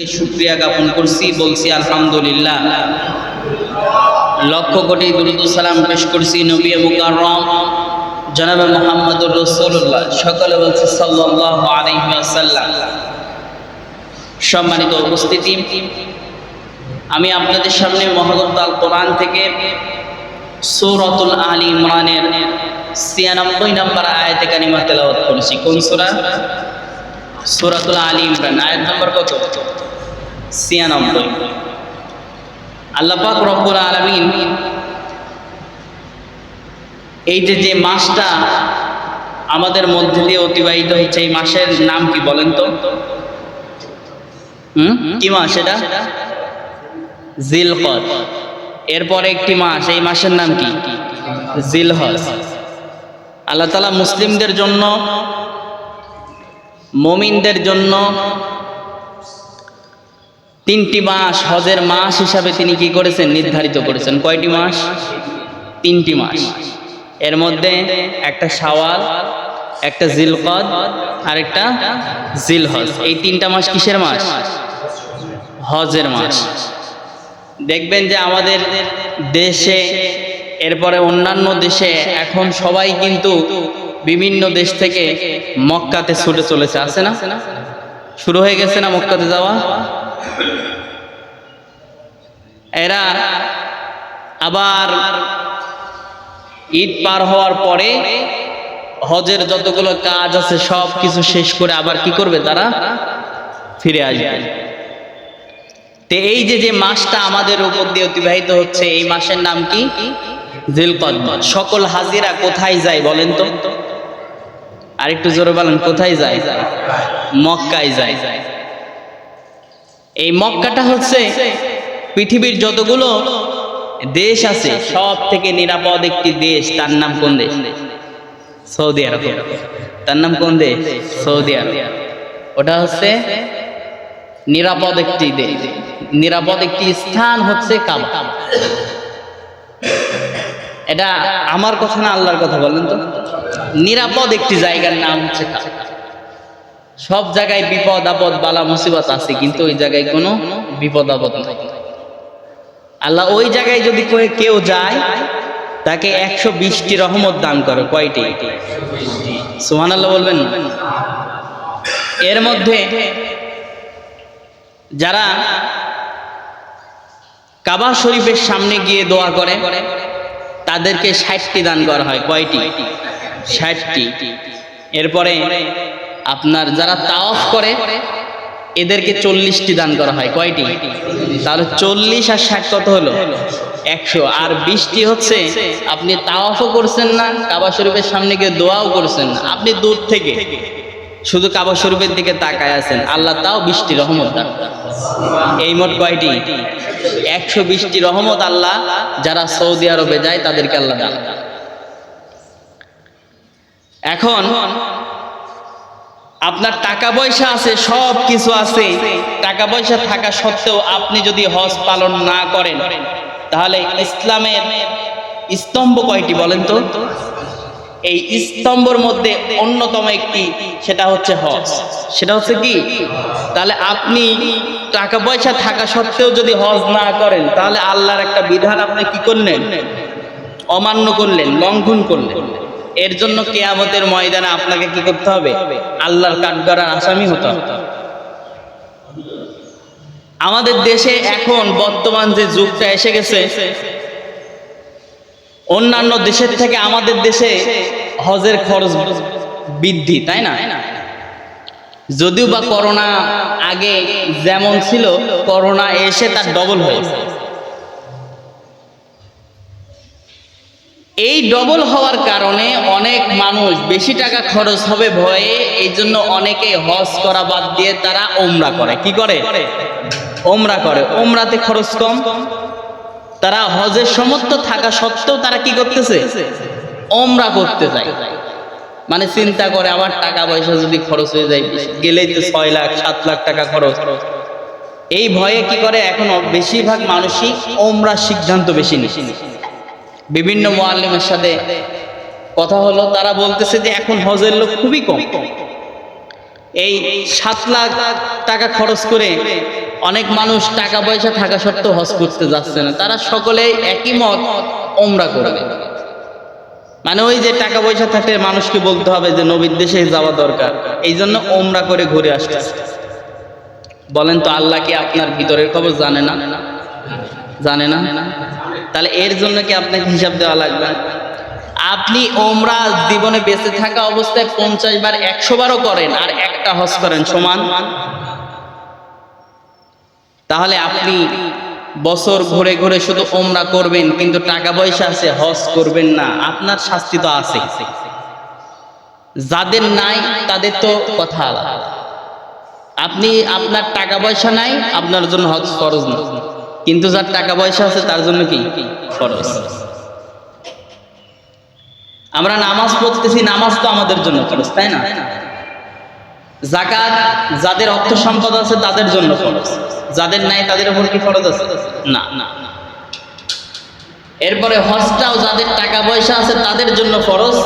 শুক্রিয়া জ্ঞাপন করছি, বলছি আলহামদুলিল্লাহ। লক্ষ কোটি দুরুদ সালাম পেশ করছি নবী মুকাররম, জনাবে মোহাম্মদুর রসুল্লাহ সকলে বলছি সাল্লাহ আলহিমাসাল্লাম সম্মানিত উপস্থিতি, আমি আপনাদের সামনে মহাগত আল কোরআন থেকে সৌরতুল আলী ইমরানের ছিয়ানব্বই নম্বর আয়াতে কানিমা তেলাওয়াত করেছি। কোন সুরা? সুরাতুল আলী ইমরান, আয়াত নম্বর কত? ছিয়ানব্বই। আল্লাহ পাক রব্বুল আলমিন এই যে যে মাসটা আমাদের মধ্যে দিয়ে অতিবাহিত হয়েছে, এই মাসের নাম কি বলেন তো? হুম? কি মাস এটা? জিলহজ এরপরে একটি মাস, এই মাসের নাম কি? জিলহজ। আল্লাহ তালা মুসলিমদের জন্য, মমিনদের জন্য তিনটি মাস হজের মাস হিসাবে তিনি কি করেছেন? নির্ধারিত করেছেন। কয়টি মাস? তিনটি মাস। এর মধ্যে একটা শাওয়াল, একটা জিলকদ আর একটা জিলহজ। এই তিনটা মাস কিসের মাস? হজের মাস। দেখবেন যে আমাদের দেশে, এরপরে অন্যান্য দেশে এখন সবাই কিন্তু বিভিন্ন দেশ থেকে মক্কাতে ছুটে চলেছে। আছে না? শুরু হয়ে গেছে না মক্কাতে যাওয়া? এরা আবার ঈদ পার হওয়ার পরে হজের যতগুলো কাজ আছে, সব কিছু শেষ করে আবার কি করবে তারা? ফিরে আসবে। তে এই যে যে মাসটা আমাদের উপর দিয়ে অতিবাহিত হচ্ছে, এই মাসের নাম কি? সকল হাজিরা কোথায় যায় বলেন তো? আর একটু জোরে বলেন, কোথায় যায়? মক্কায় যায়। এই মক্কাটা হচ্ছে পৃথিবীর যতগুলো দেশ আছে সব থেকে নিরাপদ একটি দেশ। তার নাম কোন দেশ? Saudi Arab. তার নাম কোন দেশ? Saudi Arab. ওটা হচ্ছে নিরাপদ একটি দেশ। নিরাপদ একটি স্থান হচ্ছে কাবা। এটা আমার কথা না, আল্লাহর কথা বলেন তো? নিরাপদ একটি জায়গার নাম হচ্ছে কাবা। সব জায়গায় বিপদ আপদ, বালা মুসিবত আছে, কিন্তু ওই জায়গায় কোনো বিপদ আপদ নাই। আল্লাহ ওই জায়গায় যদি কেউ যায়, তাকে একশো বিশটি রহমত দান করে, কয়টি? সুহান আল্লাহ বলবেন। এর মধ্যে যারা কাবা শরীফের সামনে গিয়ে দোয়া করে, তাদেরকে ষাটটি দান করা হয়, কয়টি? ষাটটি। এরপরে আপনার যারা তাওয়াফ করে, এদেরকে চল্লিশটি দান করা হয়। কয়টি? তাহলে চল্লিশ আর ষাট কত হলো? একশো। আর বিশটি হচ্ছে, আপনি তাওয়াফও করছেন না, কাবা শরীফের সামনে গিয়ে দোয়াও করছেন না। আপনি দূর থেকে শুধু কাবা শরীফের দিকে তাকায় আছেন। আল্লাহ তাও বৃষ্টি রহমত এই মোট কয়টি? একশো বিশটি রহমত আল্লাহ যারা সৌদি আরবে যায়, তাদেরকে আল্লাহ দান এখন আপনার টাকা পয়সা আছে, সব কিছু আছে। টাকা পয়সা থাকা সত্ত্বেও আপনি যদি হজ পালন না করেন, তাহলে ইসলামের স্তম্ভ কয়টি বলেন তো? এই স্তম্ভর মধ্যে অন্যতম একটি, সেটা হচ্ছে হজ। সেটা হচ্ছে কি? তাহলে আপনি টাকা পয়সা থাকা সত্ত্বেও যদি হজ না করেন, তাহলে আল্লাহর একটা বিধান আপনি কি করলেন? অমান্য করলেন, লঙ্ঘন করলেন। এর জন্য কেয়ামতের ময়দানে আপনাকে কি করতে হবে? আল্লাহর কাঠগড়ার আসামি হতে হবে। আমাদের দেশে এখন বর্তমান যে যুগটা এসে গেছে, অন্যান্য দেশের থেকে আমাদের দেশে হজের খরচ বৃদ্ধি, তাই না? যদিও বা করোনা আগে যেমন ছিল, করোনা এসে তার ডবল হয়েছে এই ডবল হওয়ার কারণে অনেক মানুষ বেশি টাকা খরচ হবে ভয়ে, এই জন্য অনেকে হজ করা বাদ দিয়ে তারা ওমরা করে। কি করে? ওমরা করে। ওমরাতে খরচ কম। তারা হজের সমর্থ থাকা সত্ত্বেও তারা কি করতেছে? ওমরা করতে যায়। মানে চিন্তা করে আমার টাকা পয়সা যদি খরচ হয়ে যায়, গেলেই তো ছয় লাখ, সাত লাখ টাকা খরচ। এই ভয়ে কি করে? এখন বেশিরভাগ মানুষই ওমরা সিদ্ধান্ত বেশি নিচ্ছে। বিভিন্ন মোয়াল্লিমের সাথে কথা হলো, তারা বলতেছে যে এখন হজের লোক খুবই কম। এই সাত লাখ টাকা খরচ করে অনেক মানুষ টাকা পয়সা থাকা সত্ত্বেও হজ করতে যাচ্ছে না। তারা সকলেই একই মত, ওমরা করবে। মানে ওই যে টাকা পয়সা থাকলে মানুষকে বলতে হবে যে নবীর দেশে যাওয়া দরকার, এই জন্য ওমরা করে ঘুরে আসতে বলেন তো আল্লাহ কি আপনার ভিতরের খবর জানে না? জানে না? তাহলে এর জন্য কি আপনাকে হিসাব দেওয়া লাগবে? আপনি ওমরা জীবনে বেঁচে থাকা অবস্থায় পঞ্চাশ বার, একশো বারও করেন আর একটা হজ করেন সমান। তাহলে আপনি বছর ঘুরে ঘুরে শুধু ওমরা করবেন, কিন্তু টাকা পয়সা আছে, হজ করবেন না। আপনার শাস্তি তো আছে। যাদের নাই, তাদের তো কথা আপনি আপনার টাকা পয়সা নাই, আপনার জন্য হজ ফরজ না। কিন্তু যার টাকা পয়সা আছে তার জন্য কি? ফরজ। আমরা নামাজ পড়তেছি, নামাজ তো আমাদের জন্য খরচ তাই না? জাকাত যাদের অর্থ সম্পদ আছে তাদের জন্য খরচ যাদের নাই তাদের উপর কি খরচ আছে? না না না। এরপরে হজটাও যাদের টাকা পয়সা আছে তাদের জন্য ফরজ,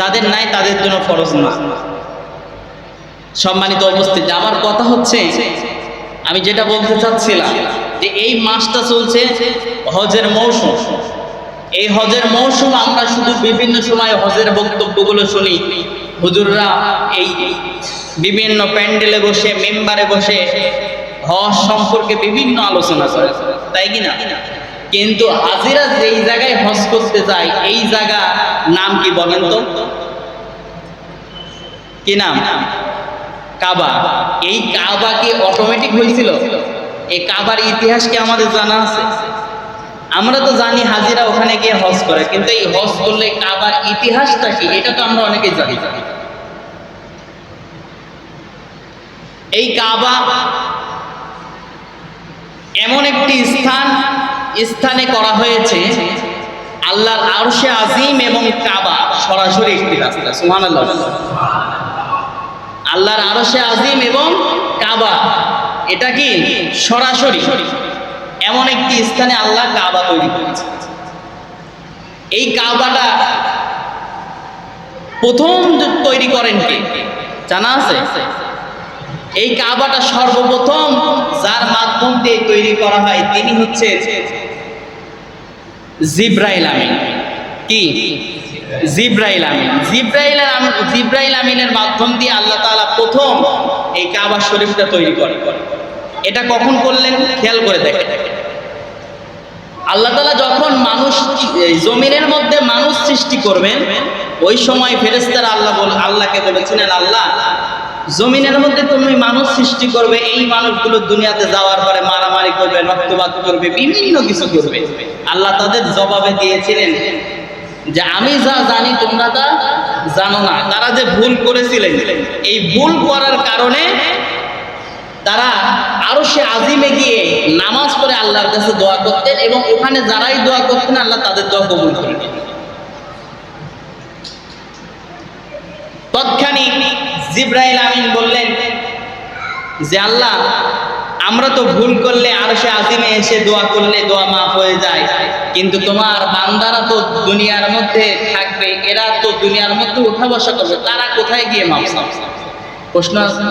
যাদের নাই তাদের জন্য ফরজ না। সম্মানিত উপস্থিতি, আমার কথা হচ্ছে, আমি যেটা বলতে চাচ্ছিলাম যে এই মাসটা চলছে হজের মৌসুম। এই হজের মৌসুম আমরা শুধু বিভিন্ন সময় হজের বক্তব্যগুলো শুনি। হুজুররা এই বিভিন্ন প্যান্ডেলে বসে, মেম্বারে বসে হজ সম্পর্কে বিভিন্ন আলোচনা করে, তাই কি না? কিন্তু হাজিরা যেই জায়গায় হজ করতে যায়, এই জায়গা নাম কি বলেন তো? কি নাম? কাবা। এই কাবা কি অটোমেটিক হয়েছিল? এই কাবার ইতিহাস কি আমাদের জানা আছে? আমরা তো জানি হাজিরা ওখানে গিয়ে হজ করে, কিন্তু এই হজ করলে কাবার ইতিহাসটা কি? এটা তো আমরা অনেকেই জানি। এই কাবা এমন একটি স্থান, স্থানে করা হয়েছে আল্লাহর আরশে আজিম এবং কাবা সরাসরি একটি রাস্তা, সুবহানাল্লাহ। আল্লাহর আরশে আজিম এবং কাবা এটা কি? সরাসরি। এমন একটি স্থানে আল্লাহ কাবা তৈরি করেছে। এই কাবাটা প্রথম তৈরি করেন কে? জানা আছে? এই কাবাটা সর্বপ্রথম যার মাধ্যম দিয়ে তৈরি করা হয় তিনি হচ্ছে জিব্রাইল আমিন। কি? জিব্রাইল আমিন। জিব্রাইল জিব্রাইল আমিনের মাধ্যম দিয়ে আল্লাহ তাআলা প্রথম এই কাবা শরীফটা তৈরি করে এটা কখন করলেন? খেয়াল করে দেখেন। আল্লাহ তালা যখন মানুষ জমিনের মধ্যে মানুষ সৃষ্টি করবেন, ওই সময় ফেরেশতারা আল্লাহ বল আল্লাহকে বলেছিলেন, আল্লাহ, জমিনের মধ্যে তুমি মানুষ সৃষ্টি করবে, এই মানুষগুলো দুনিয়াতে যাওয়ার পরে মারামারি করবে, রক্তপাত করবে, বিভিন্ন কিছু করবে। আল্লাহ তাদের জবাবে দিয়েছিলেন যে, আমি যা জানি তোমরা তা জানো না। তারা যে ভুল করেছিলেন, এই ভুল করার কারণে তারা আরও সে আজিমে গিয়ে নামাজ পড়ে আল্লাহর কাছে দোয়া করতেন এবং ওখানে যারাই দোয়া করতেন, আল্লাহ তাদের দোয়া কবুল করে নিতেন। তৎক্ষণিক জিব্রাইল আমিন বললেন যে, আল্লাহ, আমরা তো ভুল করলে আরও সে আজিমে এসে দোয়া করলে দোয়া মাফ হয়ে যায় কিন্তু তোমার বান্দারা তো দুনিয়ার মধ্যে থাকবে, এরা তো দুনিয়ার মধ্যে উঠা বসা করবে, তারা কোথায় গিয়ে মাফ? প্রশ্ন আছে?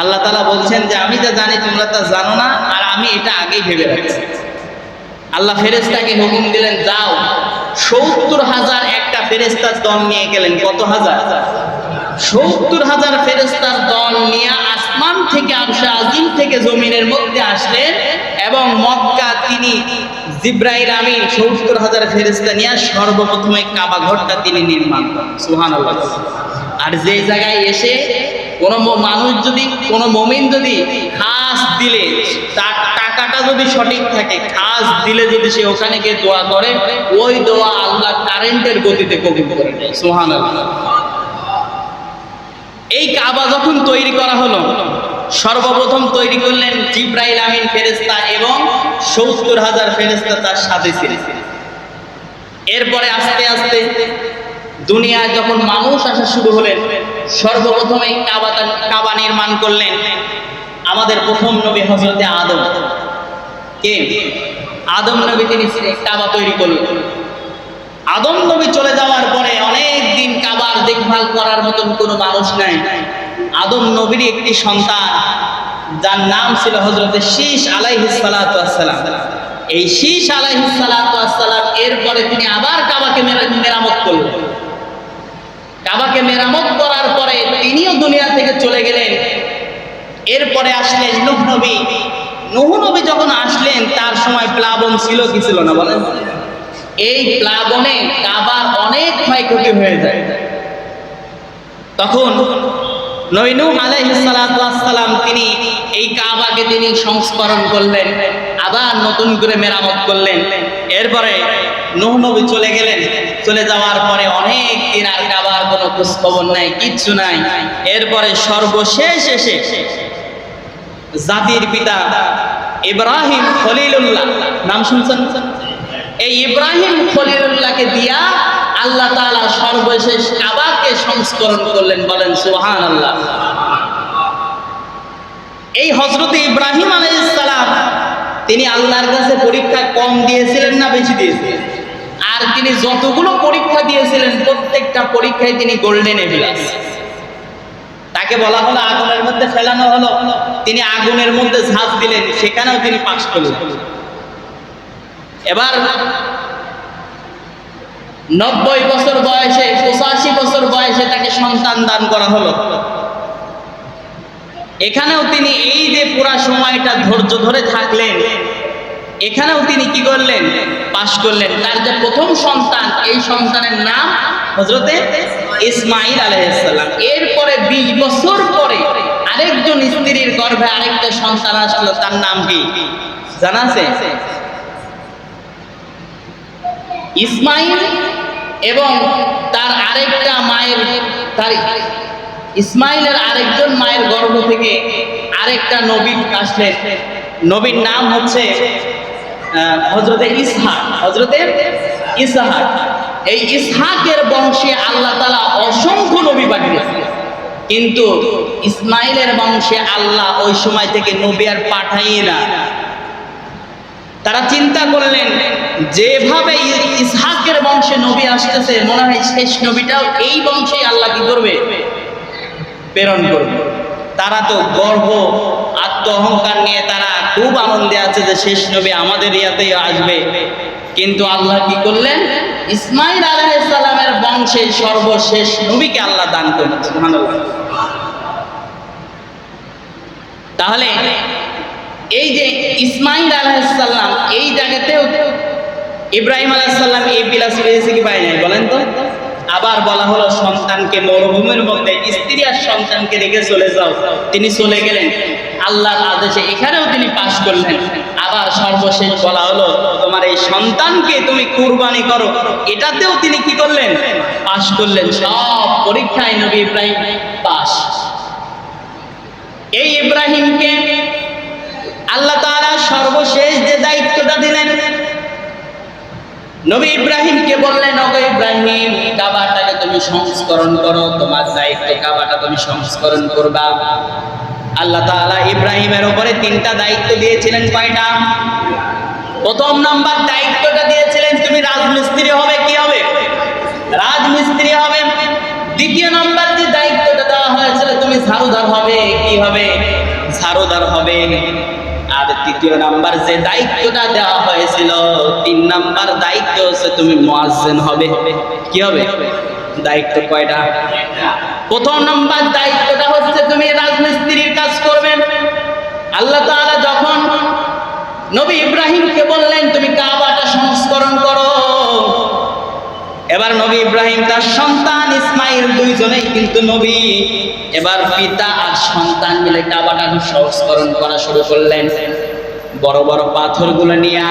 আল্লাহ তালা বলছেন যে, আমি যা জানি, তোমরা তা জানো না, আর আমি এটা আগেই ভেবে রাখছি। আল্লাহ ফেরেস্তাকে হুকুম দিলেন, যাও, সত্তর হাজার একটা ফেরেস্তার দল নিয়ে গেলেন। কত হাজার? সত্তর হাজার ফেরেস্তার দল নিয়ে আসমান থেকে আবসা আজিম থেকে জমিনের মধ্যে আসলেন এবং মক্কা তিনি জিব্রাইল আমিন সত্তর হাজার ফেরেস্তা নিয়ে সর্বপ্রথমে কাবা ঘরটা তিনি নির্মাণ করেন। সুহান আর যে জায়গায় এসে কোনো মানুষ যদি, কোনো মমিন যদি খাস দিলে, তার টাকাটা যদি সঠিক থাকে, খাস দিলে যদি সে ওখানে গিয়ে দোয়া করে, ওই দোয়া আল্লাহ কারেন্টের গতিতে কবুল করে সুহান এই কাবা যখন তৈরি করা হলো, সর্বপ্রথম তৈরি করলেন জিব্রাইল আমিন ফেরেস্তা এবং সত্তর হাজার ফেরেস্তা তার সাথে ছিলেন। এরপরে আস্তে আস্তে দুনিয়ায় যখন মানুষ আসা শুরু হলেন সর্বপ্রথম কাবা নির্মাণ করলেন আমাদের প্রথম নবী হজরতে আদম। কে? আদম নবী তিনি কাবা তৈরি করলেন। আদম নবী চলে যাওয়ার পরে অনেক দিন কাবার দেখভাল করার মতন কোনো মানুষ নাই। আদম নবীর একটি সন্তান, যার নাম ছিল হজরতে শীষ আলাইহিসালাম এই শীষ আলাইহিসালাম এরপরে তিনি আবার কাবাকে মেরা- মেরামত করলেন। মেরামত করার পরে তিনিও দুনিয়া থেকে চলে গেলেন। এরপরে আসলেন নুহ নবী। নুহ নবী যখন আসলেন, তার সময় প্লাবন ছিল কি ছিল না বলেন? এই প্লাবনে কাবার অনেক ক্ষয়ক্ষতি হয়ে যায়। তখন নৈনু আলাইহিসালাম তিনি এই কাবাকে তিনি সংস্করণ করলেন, আবার নতুন করে মেরামত করলেন। এরপরে নূহ নবী চলে গেলেন। চলে যাওয়ার পরে অনেক দিন আর আবার কোনো খোঁজ খবর নাই, কিচ্ছু নাই। এরপরে সর্বশেষ এসে জাতির পিতা ইব্রাহিম খলিলুল্লাহ, নাম শুনছেন? এই ইব্রাহিম খলিলুল্লাহকে দিয়া আল্লাহ তাআলা সর্বশেষ কাবাকে সংস্করণ করলেন, বলেন সুবহান আল্লাহ এই হজরত ইব্রাহিম আলাইসালাম তিনি আল্লাহর কাছে পরীক্ষা কম দিয়েছিলেন না বেশি দিয়েছিলেন? আর তিনি যতগুলো পরীক্ষা দিয়েছিলেন, প্রত্যেকটা পরীক্ষায় তিনি গোল্ডেন এভিলাস তাকে বলা হলো, আগুনের মধ্যে ফেলানো হলো। তিনি আগুনের মধ্যে ঝাঁপ দিলেন, সেখানেও তিনি পাশ করলেন। এবার নব্বই বছর বয়সে, পঁচাশি বছর বয়সে তাকে সন্তান দান করা হলো। এখানেও তিনি এই যে পুরা সময়টা ধৈর্য ধরে থাকলেন, এখানেও তিনি কি করলেন? পাশ করলেন। তার যে প্রথম সন্তান, এই সন্তানের নাম হজরতে ইসমাইল আলাইসাল্লাম এরপরে বিশ বছর পরে আরেকজন স্ত্রীর গর্ভে আরেকটা সন্তান আসলো, তার নাম কি? জানা আছে? ইসমাইল এবং তার আরেকটা মায়ের, তার ইসমাইলের আরেকজন মায়ের গর্ভ থেকে আরেকটা নবী আসলেন। নবীর নাম হচ্ছে হজরতে ইসহাক। হজরতে ইসহাক। এই ইসহাকের বংশে আল্লাহ তালা অসংখ্য নবী পাঠিয়েছেন। কিন্তু ইসমাইলের বংশে আল্লাহ ওই সময় থেকে নবী আর পাঠাই না। তারা চিন্তা করলেন, যেভাবে ইসহাকের বংশে নবী আসতেছে, মনে হয় শেষ নবীটাও এই বংশেই আল্লাহ কি করবে? প্রেরণ করবে। তারা তো গর্ব, আত্ম অহংকার নিয়ে তারা খুব আনন্দে আছে যে শেষ নবী আমাদের ইয়াতেই আসবে। কিন্তু আল্লাহ কি করলেন? ইসমাইল আলাইসাল্লামের বংশে সর্বশেষ নবীকে আল্লাহ দান সুবহানাল্লাহ। তাহলে এই যে ইসমাইল আলাইসাল্লাম এই জায়গাতেও ইব্রাহিম আলাইসাল্লাম এই বিলাস পেয়েছে কি পায় নাই, বলেন তো। আবার বলা হলো, সন্তানকে মরুভূমির মধ্যে, স্ত্রী আর সন্তানকে রেখে চলে যাও। তিনি চলে গেলেন। আল্লাহর আদেশে এখানেও তিনি পাশ করলেন। আবার সর্বশেষ বলা হলো, তোমার এই সন্তানকে তুমি কুরবানি করো। এটাতেও তিনি কি করলেন? পাশ করলেন। সব পরীক্ষায় নবী ইব্রাহিম পাশ। এই ইব্রাহিমকে আল্লাহ তাআলা সর্বশেষ যে দায়িত্বটা দিলেন নবী ইব্রাহিমকে বললেন, ওগো ইব্রাহিম, কাবাটাকে তুমি সংস্করণ করো, তোমার দায়িত্ব কাবাটা তুমি সংস্করণ করবা। আল্লাহ তাআলা ইব্রাহিমের উপরে তিনটা দায়িত্ব দিয়েছিলেন, কয়টা? প্রথম নাম্বার দায়িত্বটা দিয়েছিলেন, তুমি রাজমিস্ত্রি হবে, কি হবে? রাজমিস্ত্রি হবে। দ্বিতীয় নাম্বার যে দায়িত্বটা দেওয়া হয়েছিল, তুমি ঝাড়ুদার হবে, কি হবে? ঝাড়ুদার হবে। আর তৃতীয় নাম্বার যে দায়িত্বটা দেওয়া হয়েছিল, তিন নাম্বার দায়িত্ব হচ্ছে তুমি মুয়াজ্জিন হবে। কি হবে? দায়িত্ব কয়টা? প্রথম নাম্বার দায়িত্বটা হচ্ছে তুমি রাজমিস্ত্রির কাজ করবেন আল্লাহ তাআলা যখন নবী ইব্রাহিমকে বললেন, তুমি কাবাটা সংস্করণ করো এবার নবী ইব্রাহিম তার সন্তান ইসমাইল দুইজনেই কিন্তু নবী। এবার পিতা আর সন্তান মিলে কাবাটা সংস্করণ করা শুরু করলেন। বড় বড় পাথরগুলো নিয়ে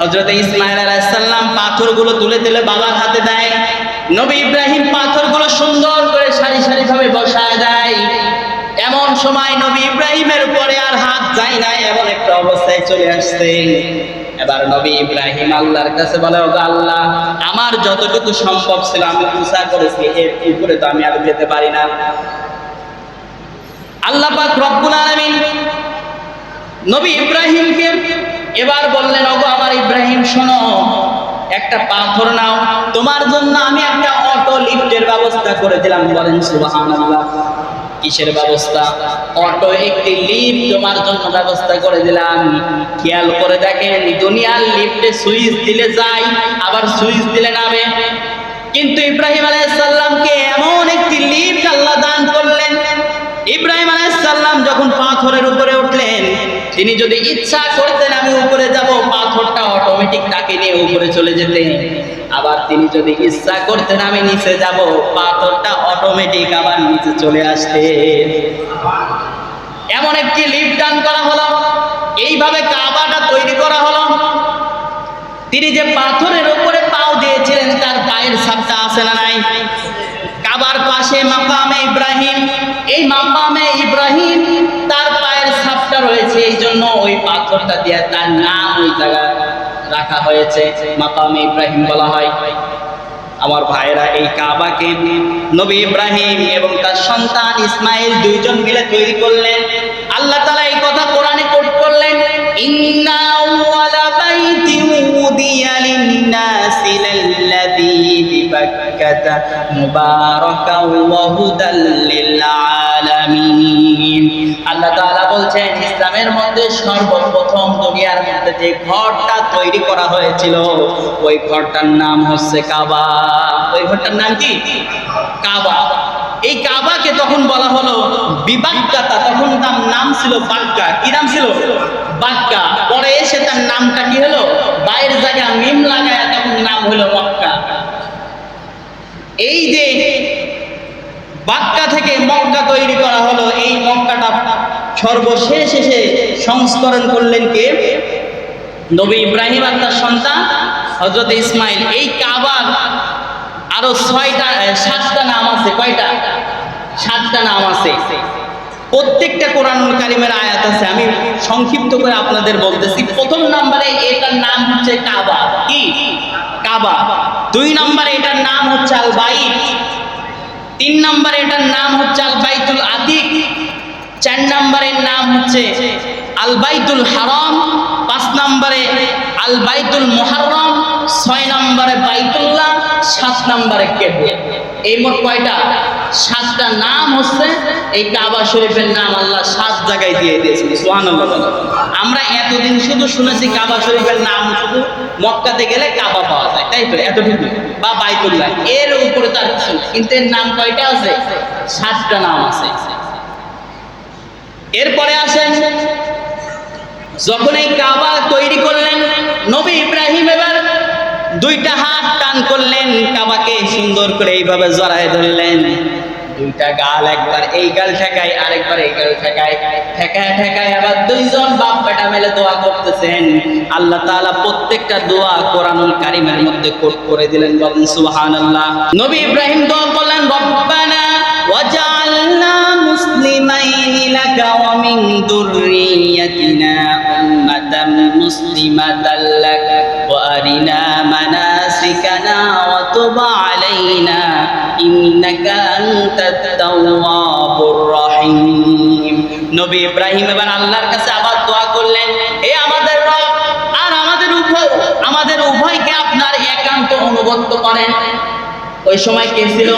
হজরত ইসমাইল আলাইসাল্লাম পাথরগুলো তুলে তুলে বাবার হাতে দেয়। নবী ইব্রাহিম পাথরগুলো সুন্দর করে সারি সারি ভাবে বসায় দেয়। এমন সময় নবী ইব্রাহিমের উপরে আর হাত যায় না এমন একটা অবস্থায় চলে আসছে এবার নবী ইব্রাহিম আল্লাহর কাছে বলে, ওগো আল্লাহ, আমার যতটুকু সম্ভব ছিল আমি উষা করেছি, এর উপরে তো আমি আর যেতে পারি না। আল্লাহ পাক রব্বুল আলামিন নবী ইব্রাহিমকে এবার বললেন, ওগো আমার ইব্রাহিম, শোনো, একটা পাথর নাও। তোমার জন্য আমি একটা অটো লিফটের ব্যবস্থা করে দিলাম। বলেন, সুবহানাল্লাহ। কিসের ব্যবস্থা? অটো, একটি লিফট তোমার জন্য ব্যবস্থা করে দিলাম। খেয়াল করে দেখেন, দুনিয়ার লিফটে সুইচ দিলে যাই আবার সুইচ দিলে নামে। কিন্তু ইব্রাহিম আলাইসাল্লামকে এমন একটি লিফট আল্লাহ দান করলেন। ইব্রাহিম আলাইসাল্লাম যখন পাথরের উপরে উঠলেন তিনি যদি ইচ্ছা করতেন আমি উপরে যাব, পাথরটা অটোমেটিক তাকে নিয়ে উপরে চলে যেতেন আবার তিনি যদি ইচ্ছা করতেন আমি নিচে যাব, পাথরটা অটোমেটিক আবার নিচে চলে আসতেন এমন একটি লিফট দান করা হলো, এইভাবে কাবাটা তৈরি করা হলো। তিনি যে পাথরের উপরে পাও দিয়েছিলেন, তার পায়ের ছাপটা আছে না নাই? কাবার পাশে মাকামে ইব্রাহিম, এই মাকামে ইব্রাহিম রয়েছে, এই জন্য ওই পাথরটা দিয়ে তার নাম ওই জায়গায় রাখা হয়েছে। মাকামে ইব্রাহিম বলা হয়, আমার ভাইয়েরা, এই কাবাকে নবী ইব্রাহিম এবং তার সন্তান ইসমাইল দুইজন মিলে তৈরি করলেন। আল্লাহ তাআলা এই কথা কোরআনে কোট করলেন, ইন্না মুবারাকাও ওয়া হুদাল লিল-আলামিন আল্লাহ তাআলা বলছেন, ইসলামের মধ্যে সর্বপ্রথম দুনিয়ার মধ্যে যে ঘরটা তৈরি করা হয়েছিল, ওই ঘরটার নাম হচ্ছে কাবা। ওই ঘরটার নাম কি? কাবা। এই কাবাকে তখন বলা হলো বিবাক্কাতা। তখন তার নাম ছিল বাক্কা। কি নাম ছিল? বাক্কা। পরে এসে তার নামটা কি হলো? বাইরের জায়গা মিম লাগায় তখন নাম হলো মক্কা। এই যে বাক্কা থেকে মক্কা তৈরি করা হলো। এই মক্কাটা সর্বশেষ এসে সংস্করণ করলেন কে? নবী ইব্রাহিম আর তার সন্তান হজরত ইসমাইল। এই কাবার আরও ছয়টা সাতটা নাম আছে। কয়টা? সাতটা নাম আছে। প্রত্যেকটা কোরআনুল কারিমের আয়াত আছে। আমি সংক্ষিপ্ত করে আপনাদের বলতেছি। প্রথম নম্বরে এটার নাম হচ্ছে কাবা। কি? কাবা। দুই নম্বরে এটার নাম হচ্ছে আল বাইত তিন নম্বরে এটার নাম হচ্ছে আল বাইতুল আতিক চার নম্বরের নাম হচ্ছে আল বাইতুল হারাম, পাঁচ নম্বরে আল বাইতুল মুহাররম ছয় নম্বরে বাইতুল্লাহ, সাত নম্বরে কেবল। এই মোট কয়টা? সাতটা নাম হচ্ছে এই কাবা শরীফের নাম আল্লাহ সাত জায়গায় দিয়ে দিয়েছেন বলেন। আমরা এতদিন শুধু শুনেছি কাবা শরীফের নাম শুধু মক্কাতে গেলে কাবা পাওয়া যায়, তাই তো? এতটুকু। বা বাইতুল্লাহ, এর উপরে তার কিন্তু এর নাম কয়টা আছে? সাতটা নাম আছে। এরপরে আসেন, যখন এই কাবা তৈরি করলেন, নবী ইব্রাহিম এবার দুইটা হাত টান করলেন কাবাকে সুন্দর করে এইভাবে জড়ায় ধরলেন। দুইটা গাল একবার এই গাল ঠেকায়, আরেকবার এই গাল ঠেকায়। ঠেকায় ঠেকায় আবার দুইজন বাপ বেটা মেলে দোয়া করতেছেন। আল্লাহ তাআলা প্রত্যেকটা দোয়া কোরআনুল কারিমের মধ্যে কোট করে দিলেন, বলেন সুবহানাল্লাহ। নবী ইব্রাহিম দোয়া করলেন, রব্বানা ওয়াজআলনা মুসলিমাইনি লাকা ওয়া মিন দুররিয়াতিনা উম্মাতাম মুসলিমাতাল ওয়া আরিনা আলাইনা, ইন্নাকা আনতাত তাওয়াবুর রহিম। নবী ইব্রাহিম এবার আল্লাহর কাছে আবার দোয়া করলেন হে আমাদের রব, আর আমাদের উভয়, আমাদের উভয়কে আপনার একান্ত অনুগত করেন। ওই সময় কে ছিল?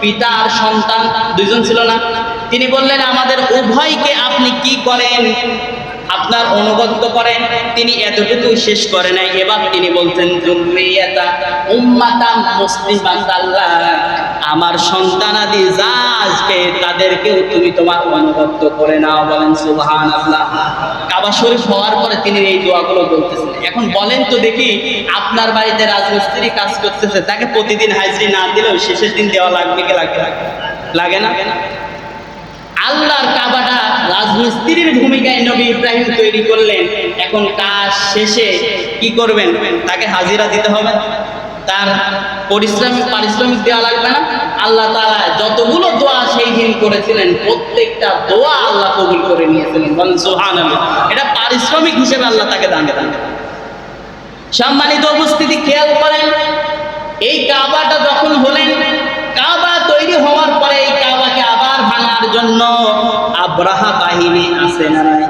পিতা আর সন্তান, দুইজন ছিল না। তিনি বললেন, আমাদের উভয়কে আপনি কি করেন? আপনার অনুগত করেন। তিনি এতটুকু শেষ করে নাই। এবার তিনি বলছেন আমার সন্তানাদি যা আসবে তাদেরকেও তুমি তোমার অনুগত করে নাও। বলেন, সুবহানাল্লাহ। কাবা শরীফ হওয়ার পরে তিনি এই দোয়াগুলো বলতেছেন। এখন বলেন তো দেখি, আপনার বাড়িতে রাজমিস্ত্রি কাজ করতেছে, তাকে প্রতিদিন হাজিরি না দিলেও শেষের দিন দেওয়া লাগবে কি লাগে? লাগে না? আল্লাহর কাবাটা রাজমিস্ত্রির ভূমিকায় নবী ইব্রাহিম তৈরি করলেন। এখন কাজ শেষে কি করবেন? তাকে হাজিরা দিতে হবে। তার পরিশ্রমিক, পারিশ্রমিক দেওয়া লাগবে না। আল্লাহ তালা যতগুলো দোয়া সেই দিন করেছিলেন, প্রত্যেকটা দোয়া আল্লাহ কবুল করে নিয়েছিলেন। এটা পারিশ্রমিক হিসেবে আল্লাহ তাকে দান দান। সম্মানিত উপস্থিতি, খেয়াল করেন, এই কাবাটা যখন হলেন জন্য আব্রাহা বাহিনী আছে না নাই?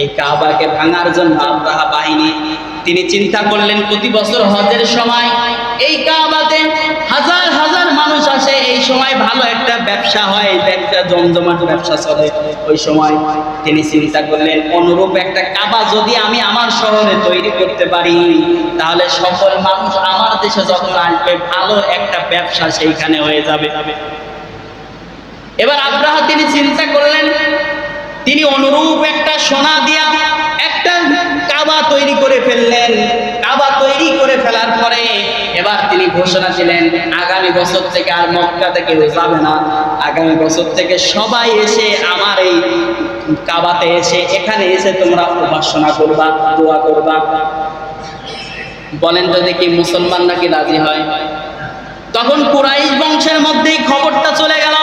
এই কাবাকে ভাঙার জন্য আব্রাহা বাহিনী। তিনি চিন্তা করলেন, প্রতি বছর হজের সময় এই কাবাতে হাজার হাজার মানুষ আসে। এই সময় ভালো একটা ব্যবসা হয়, ব্যবসা, জমজমাট ব্যবসা চলে ওই সময়। তিনি চিন্তা করলেন, অনুরূপ একটা কাবা যদি আমি আমার শহরে তৈরি করতে পারি, তাহলে সকল মানুষ আমার দেশে যখন আসবে, ভালো একটা ব্যবসা সেইখানে হয়ে যাবে। এবার আব্রাহা তিনি চিন্তা করলেন, তিনি অনুরূপ একটা সোনা দিয়া একটা কাবা তৈরি করে ফেললেন। কাবা তৈরি করে ফেলার পরে এবার তিনি ঘোষণা দিলেন, আগামী বছর থেকে আর মক্কাতে থেকে যাবে না। আগামী বছর থেকে সবাই এসে আমার এই কাবাতে এসে, এখানে এসে তোমরা উপাসনা করবা, দোয়া করবা। বলেন তো দেখি মুসলমান নাকি রাজি হয়? তখন কুরাইশ বংশের মধ্যেই খবরটা চলে গেল।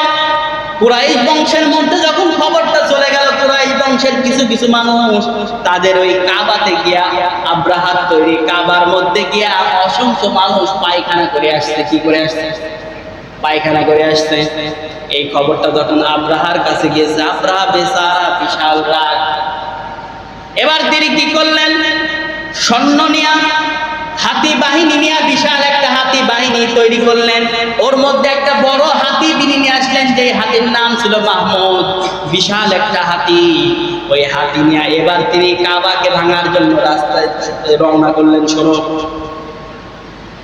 কুরাইশ বংশের মধ্যে যখন খবরটা চলে গেল, কুরাইশ বংশের কিছু কিছু মানুষ তাদের ওই কাবাতে গিয়া আব্রাহাত তৈরি কাবার মধ্যে গিয়া অসংখ্য মানুষ পায়খানা করে আসছে। কি করে আসছে? পায়খানা করে আসছে। এই খবরটা যখন আব্রাহার কাছে গিয়েছে, আব্রাহা বেচারা বিশাল রাগ। এবার তিনি কি করলেন? সৈন্য নিয়া হাতি বাহিনী নিয়ে বিশাল একটা হাতি বাহিনী তৈরি করলেন। ওর মধ্যে একটা বড় হাতি তিনি নিয়ে আসলেন যে হাতির নাম ছিল মাহমুদ। বিশাল একটা হাতি। ওই হাতি নিয়ে এবার তিনি কাবাকে ভাঙার জন্য রাস্তায় রওনা করলেন সড়ক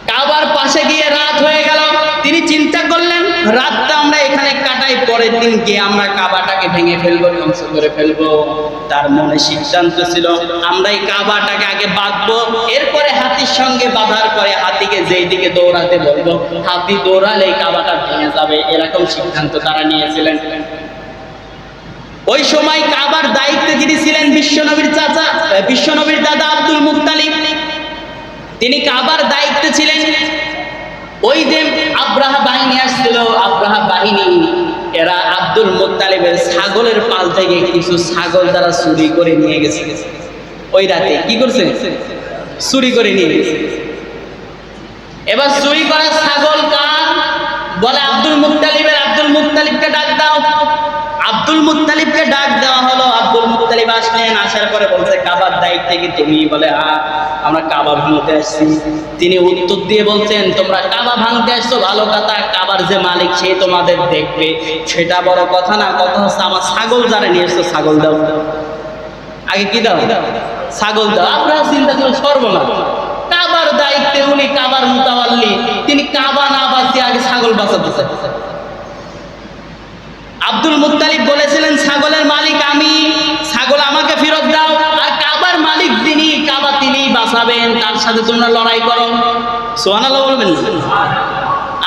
কাবার পাশে গিয়ে রাত হয়ে গেল। তিনি চিন্তা করলেন আমরা এখানে কাটাই পরের দিন গিয়ে আমরা কাবাটাকে ভেঙে ফেলব, ধ্বংস করে ফেলব। তার মনে সিদ্ধান্ত ছিল আমরা এই কাবাটাকে আগে বাঁধবো, এরপরে হাতির সঙ্গে বাঁধার পরে হাতিকে যেই দিকে দৌড়াতে বলব, হাতি দৌড়ালে এই কাবাটা ভেঙে যাবে, এরকম সিদ্ধান্ত তারা নিয়েছিলেন। ওই সময় কাবার দায়িত্বে যিনি ছিলেন বিশ্বনবীর চাচা বিশ্বনবীর দাদা আব্দুল মুক্তালিব তিনি কাবার দায়িত্বে ছিলেন। ওই যে আব্রাহা বাহিনী আসছিল আব্রাহা বাহিনী এরা মুত্তালিবের ছাগলের পাল থেকে কিছু ছাগল তারা চুরি করে নিয়ে গেছে। ওই রাতে কি করছে? চুরি করে নিয়ে গেছে। এবার চুরি করা ছাগল কার? বলে আব্দুল মুক্তালিবের আব্দুল মুক্তালিবকে ডাক দাও। আব্দুল মুত্তালিবকে ডাক দেওয়া হলো। আব্দুল মুত্তালিব আসলেন, আসার পরে বলছে কাবার দায়িত্বে কি তুমি? বলে হ্যাঁ আমরা কাবা ভাঙতে আসছি। তিনি উত্তর দিয়ে বলছেন, তোমরা কাবা ভাঙতে আসছো, ভালো কথা, কাবার যে মালিক সে তোমাদের দেখবে। সেটা বড় কথা না, কথা হচ্ছে, আমার ছাগল যারা নিয়ে এসছো ছাগল দাও। আগে কি দাও? ছাগল দাও। আপনারা চিন্তা করুন, সর্বনাশ। কাবার দায়িত্বে উনি কাবার মুতাওয়াল্লি। তিনি কাবা না বাঁচিয়ে আগে ছাগল বাঁচাতে চায়। আব্দুল মুত্তালিব বলেছিলেন, ছাগলের মালিক আমি। ছাগল আমাকে ফেরত দাও। আর কাবার মালিক তিনি কাবা তিনি বাঁচাবেন। তার সাথে তোমরা লড়াই করো। সোহানাল্লাহ বলবেন?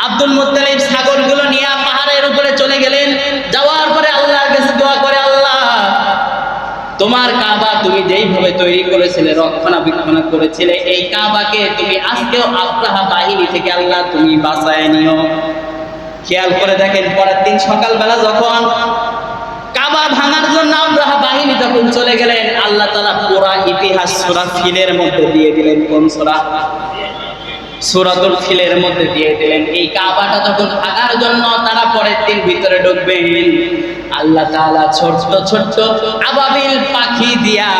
আব্দুল মুত্তালিব ছাগলগুলো নিয়ে পাহাড়ের উপরে চলে গেলেন। যাওয়ার পরে আল্লাহর কাছে দোয়া করে, আল্লাহ, তোমার কাবা তুমি যেইভাবে তৈরি করেছিলে, রক্ষণাবেক্ষণ করেছিলে, এই কাবাকে তুমি আজকেও আব্রাহা বাহিনী থেকে আল্লাহ তুমি বাঁচায় নিও। খেয়াল করে দেখেন, পরের দিন সকালবেলা যখন কাবা ভাঙার জন্য আব্রাহা বাহিনী যখন চলে গেলেন, আল্লাহ তালা পুরা ইতিহাস, সুরা ফিলের মধ্যে দিয়ে দিলেন। কোন সুরা? সুরাতুল ফিলের মধ্যে দিয়ে দিলেন। এই কাবাটা যখন ভাঙার জন্য তারা পরের দিন ভিতরে ঢুকবেন, আল্লাহ তাআলা ছোট্ট ছোট্ট আবাবিল পাখি দিয়া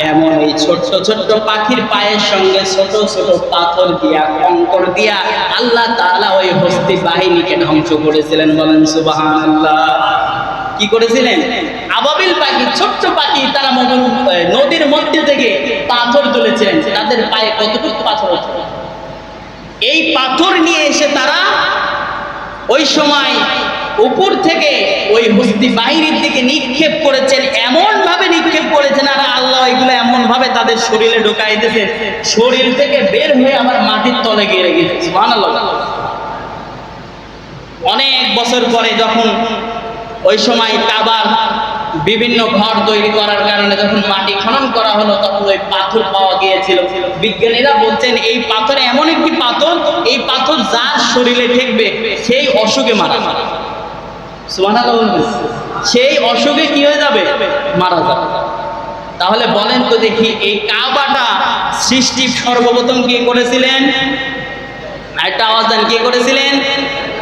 এমন এই ছোট্ট ছোট্ট পাখির পায়ের সঙ্গে ছোট ছোট পাথর দিয়া কঙ্কর দিয়া আল্লাহ তাআলা ওই হস্তি বাহিনীকে ধ্বংস করেছিলেন। বলেন, সুবহানাল্লাহ। কি করেছিলেন? আবাবিল পাখি, ছোট্ট পাখি তারা নদীর মধ্যে থেকে পাথর তুলেছিলেন। তাদের পায়ে কতটুকু পাথর এই পাথর নিয়ে এসে তারা ওই সময় উপর থেকে ওই হস্তি বাহিনীর দিকে নিক্ষেপ করেছেন এমন ভাবে নিক্ষেপ করেছেন, আর আল্লাহ এগুলো এমন ভাবে তাদের শরীরে ঢোকাই দিয়েছেন। শরীর থেকে বের হয়ে আবার মাটির তলে গিয়ে গেছে অনেক বছর পরে যখন ওই সময় কাবার বিভিন্ন ঘর তৈরি করার কারণে যখন মাটি খনন করা হলো, তখন ওই পাথর পাওয়া গিয়েছিল। বিজ্ঞানীরা বলছেন, এই পাথর এমন একটি পাথর, এই পাথর যার শরীরে ঠেকবে, সেই অসুখে মারা সুবহানাল্লাহ সেই অসুখে কি হয়ে যাবে? মারা যাবে। তাহলে বলেন তো দেখি, এই কাবাটা সৃষ্টি সর্বপ্রথম কে করেছিলেন? একটা আওয়াজ দেন, কে করেছিলেন?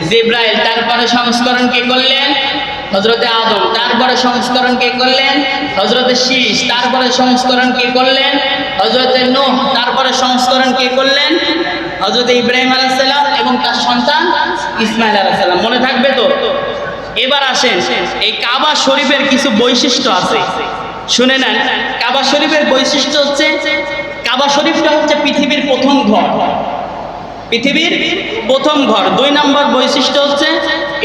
জিব্রাইল। তারপরে সংস্করণ কে করলেন? হজরতে আদম। তারপরে সংস্করণ কে করলেন? হজরতে শীষ। তারপরে সংস্করণ কে করলেন? হজরত নোহ। তারপরে সংস্করণ কে করলেন? হজরত ইব্রাহিম আলাইসাল্লাম এবং তার সন্তান ইসমাইল আলাইসাল্লাম মনে থাকবে তো? এবার আসেন, এই কাবা শরীফের কিছু বৈশিষ্ট্য আছে। শুনে নেন, কাবা শরীফের বৈশিষ্ট্য হচ্ছে, কাবা শরীফটা হচ্ছে পৃথিবীর প্রথম ঘর। পৃথিবীর প্রথম ঘর। দুই নম্বর বৈশিষ্ট্য হচ্ছে,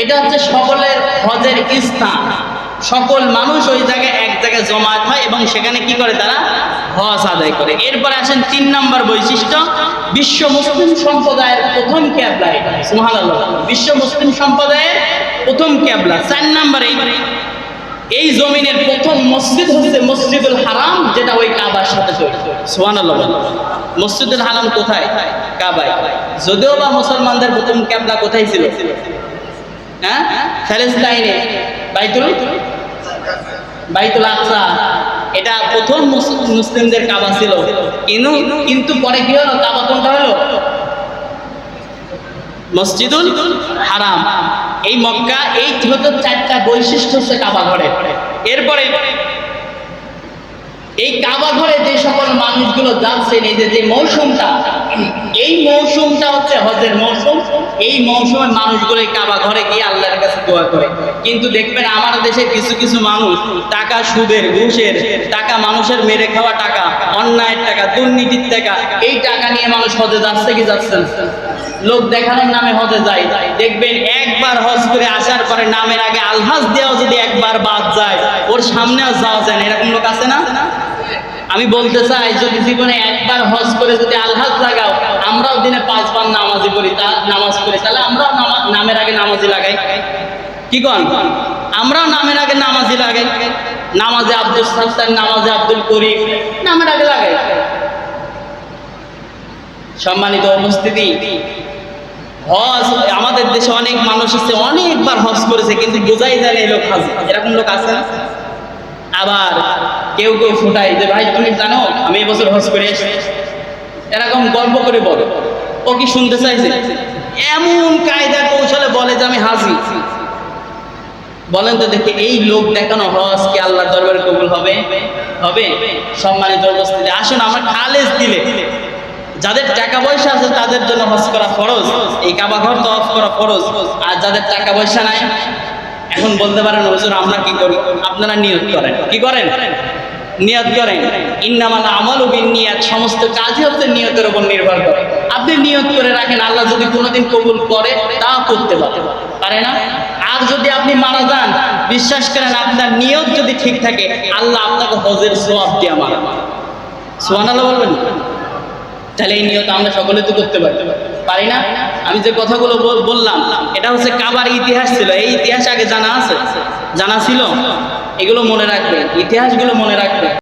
এটা হচ্ছে সকলের হজের স্থান। সকল মানুষ ওই জায়গায় এক জায়গায় জমায়েত হয় এবং সেখানে কি করে তারা? হজ আদায় করে। এরপরে আসেন তিন নম্বর বৈশিষ্ট্য, বিশ্ব মুসলিম সম্প্রদায়ের প্রথম ক্যাবলা এটা বিশ্ব মুসলিম সম্প্রদায়ের প্রথম ক্যাবলা চার নম্বর এই জমিনের প্রথম মসজিদ হচ্ছে মসজিদুল হারাম, যেটা ওই কাবার সাথে জড়িত। মসজিদুল হারাম কোথায়? কাবায়। যদিও বা মুসলমানদের প্রথম ক্যাবলা কোথায় ছিল? হ্যাঁ? আকসা। এটা প্রথম মুস- মুসলিমদের কাবা ছিল। কিন্তু কিন্তু পরে কি হলো? কাবা কোনটা হলো? মসজিদুল হারাম। এই মক্কা, এই হতো চারটা বৈশিষ্ট্য হচ্ছে কাবা ঘরে। এরপরে এই কাবা ঘরে যে সকল মানুষগুলো যাচ্ছেন এই যে মৌসুমটা, এই মৌসুমটা হচ্ছে হজের মৌসুম। এই মৌসুমে মানুষগুলো এই কাবা ঘরে গিয়ে আল্লাহর কাছে দোয়া করে। কিন্তু দেখবেন আমার দেশে কিছু কিছু মানুষ টাকা সুদের, ঘুষের, টাকা মানুষের মেরে খাওয়া টাকা, অন্যায়ের টাকা, দুর্নীতির টাকা, এই টাকা নিয়ে মানুষ হজে যাচ্ছে কি যাচ্ছে? লোক দেখানোর নামে হজে যায়। দেখবেন একবার হজ করে আসার পরে নামের আগে আলহাজ দেওয়া যদি একবার বাদ যায়, ওর সামনেও যাওয়া যায় না। এরকম লোক আছে না? আমি বলতে চাই, যদি জীবনে একবার হজ করে যদি আলহাজ লাগাও, আমরাও দিনে পাঁচবার নামাজি পড়ি, তা নামাজ পড়ি। তাহলে আমরাও নামা- নামের আগে নামাজি লাগাই। কি কন? আমরাও নামের আগে নামাজি লাগাই। নামাজে আব্দুল সাত্তার, নামাজে আব্দুল করিম, নামের আগে লাগাই। সম্মানিত উপস্থিতি। হজ, আমাদের দেশে অনেক মানুষ আছে, অনেকবার হজ করেছে, কিন্তু বোঝাই যায় এই লোক হাজি। এরকম লোক আছে না? আবার কেউ কেউ ফুটাই যে, ভাই, তুমি জানো, আমি এবছর হজ করে এসেছি। এরকম গল্প করে বলে। ও কি শুনতে চাইছে? এমন কায়দা কৌশলে বলে যে, আমি হাজি। বলেন তো দেখি, এই লোক দেখানো হজ কি আল্লাহ দরবারে কবুল হবে? হবে। সম্মানিত উপস্থিতি, আসুন, আমরা খালেজ দিলে। যাদের টাকা পয়সা আছে তাদের জন্য হজ করা ফরজ, এই কাবা ঘর তো হজ করা ফরজ। আর যাদের টাকা পয়সা নাই, এখন বলতে পারেন, হুজুর, আমরা কি করি? আপনারা নিয়ত করেন। কি করেন? নিয়ত করেন। ইন্নামাল আমল নিয়াত সমস্ত কাজই হচ্ছে নিয়তের উপর নির্ভর করে। আপনি নিয়ত করে রাখেন, আল্লাহ যদি কোনোদিন কবুল করে, তাও করতে পারে। পারে না? আর যদি আপনি মারা যান, বিশ্বাস করেন আপনার নিয়ত যদি ঠিক থাকে, আল্লাহ আপনাকে হজের সোয়াব দিয়ে মারা। সোয়ান আল্লাহ বলবেন? তাহলে এই নিয়ত আমরা সকলে তো করতে পারি। পারি না? আমি যে কথাগুলো বল- বললাম, এটা হচ্ছে কাবার ইতিহাস ছিল। এই ইতিহাস আগে জানা আছে? জানা ছিল? এগুলো মনে রাখবে। ইতিহাসগুলো মনে রাখবে।